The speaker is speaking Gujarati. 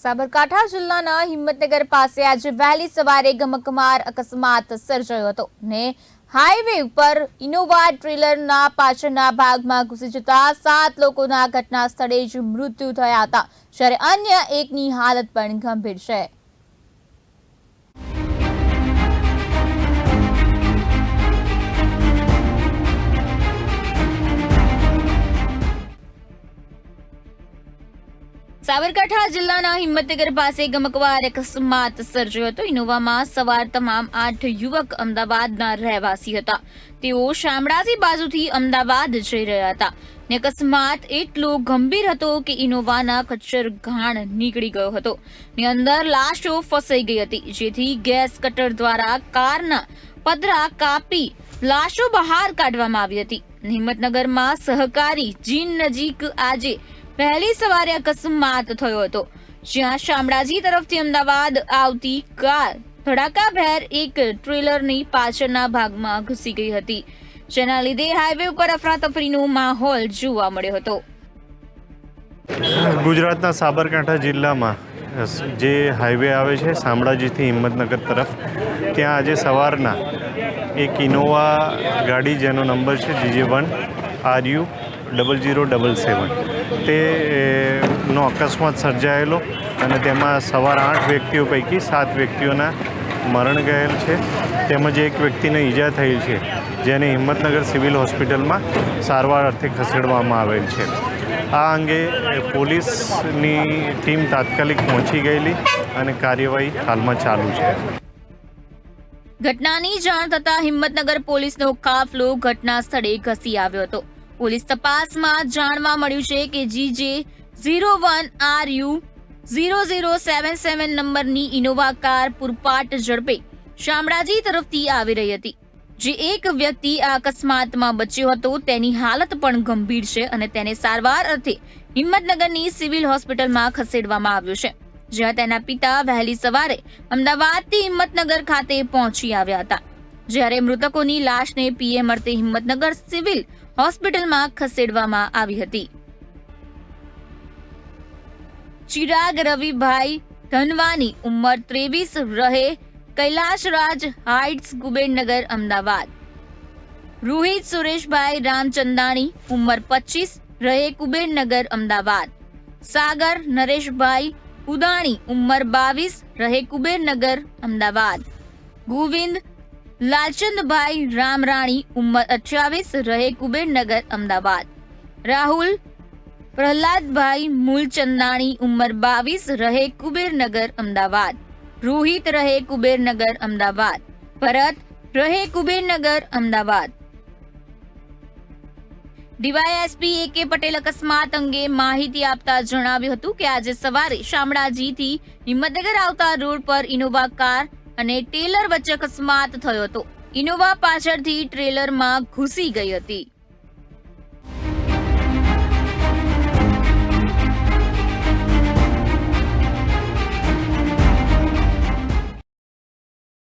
સાબરકાંઠા જિલ્લાના હિંમતનગર પાસે આજે વહેલી સવારે ગમકમાર અકસ્માત સર્જાયો હતો ને હાઈવે ઉપર ઇનોવા ટ્રેલરના પાછળના ભાગમાં ઘૂસી જતા સાત લોકોના ઘટના સ્થળે જ મૃત્યુ થયા હતા, જ્યારે અન્ય એકની હાલત પણ ગંભીર છે. સાબરકાંઠા જિલ્લાના હિંમતનગર પાસે ગમકવાર અકસ્માત સર્જ્યો હતો. ઇનોવામાં સવાર તમામ આઠ યુવક અમદાવાદના રહેવાસી હતા. તેઓ શામળાજી બાજુથી અમદાવાદ જઈ રહ્યા હતા. ને અકસ્માત એટલો ગંભીર હતો કે ઇનોવાના કચ્છર ઘાણ નીકળી ગયો હતો. ને અંદર લાશો ફસાઈ ગઈ હતી. જેથી ગેસ કટર દ્વારા કારના પદરા કાપી લાશો બહાર કાઢવામાં આવી હતી. હિંમતનગરમાં સહકારી જીન નજીક આજે વહેલી સવારે અકસ્માત થયો હતો. જ્યાં શામળાજી તરફથી અમદાવાદ આવતી કાર ધડાકાભેર એક ટ્રેલરની પાછળના ભાગમાં ઘૂસી ગઈ હતી. જેના લીધે હાઈવે ઉપર અફરાતફરીનો માહોલ જોવા મળ્યો હતો. ગુજરાતના સાબરકાંઠા જિલ્લામાં જે હાઈવે આવે છે શામળાજીથી હિંમતનગર તરફ, ત્યાં આજે સવારના એક ઇનોવા ગાડી જેનો નંબર છે GJ one, R U, double zero double seven. તે નો અકસ્માત સર્જાયેલો અને તેમાં સવાર આઠ વ્યક્તિઓ પૈકી સાત વ્યક્તિઓના મરણ ગયેલ છે. તેમજ એક વ્યક્તિને ઈજા થયેલ છે, જેને હિંમતનગર સિવિલ હોસ્પિટલમાં સારવાર અર્થે ખસેડવામાં આવેલ છે. આ અંગે પોલીસની ટીમ તાત્કાલિક પહોંચી ગયેલી અને કાર્યવાહી હાલમાં ચાલુ છે. ઘટનાની જાણ થતાં હિંમતનગર પોલીસનો કાફલો ઘટના સ્થળે ઘસી આવ્યો હતો. પોલીસ તપાસમાં જાણવા મળ્યું છે કે GJ zero one R U zero zero seven seven નંબરની ઇનોવા કાર પુરપાટ ઝડપે શામળાજી તરફથી આવી રહી હતી. જે એક વ્યક્તિ આ અકસ્માતમાં બચ્યો હતો, તેની હાલત પણ ગંભીર છે અને તેને સારવાર અર્થે હિંમતનગરની સિવિલ હોસ્પિટલમાં ખસેડવામાં આવ્યો છે, જ્યાં તેના પિતા વહેલી સવારે અમદાવાદથી હિંમતનગર ખાતે પહોંચી આવ્યા હતા. જ્યારે મૃતકોની લાશને પીએ મળતી હિંમતનગર સિવિલ હોસ્પિટલમાં ખસેડવામાં આવી હતી. ચિરાગ રવિભાઈ ધનવાની ઉંમર ત્રેવીસ રહે કૈલાશરાજ હાઇટ્સ કુબેરનગર, અમદાવાદ. રોહિત સુરેશભાઈ રામચંદાણી ઉંમર પચીસ રહે કુબેરનગર, અમદાવાદ. સાગર નરેશભાઈ ઉદાણી ઉંમર બાવીસ રહે કુબેરનગર, અમદાવાદ. ગોવિંદ લાલચંદભાઈ રામરાણી ઉંમર અઠ્યાવીસ, રહે કુબેરનગર, અમદાવાદ. રાહુલ પ્રહલાદભાઈ મૂલચંદાણી ઉંમર બાવીસ, રહે કુબેરનગર, અમદાવાદ. રોહિત, રહે કુબેરનગર, અમદાવાદ. ભરત, રહે કુબેરનગર, અમદાવાદ. ડીવાયએસપી એ કે પટેલ અકસ્માત અંગે માહિતી આપતા જણાવ્યું હતું કે આજે સવારે શામળાજીથી હિંમતનગર આવતા રોડ પર ઇનોવા કાર અને ટેલર વચ્ચે અકસ્માત થયો હતો. ઇનોવા પાછળથી ટ્રેલરમાં ઘૂસી ગઈ હતી.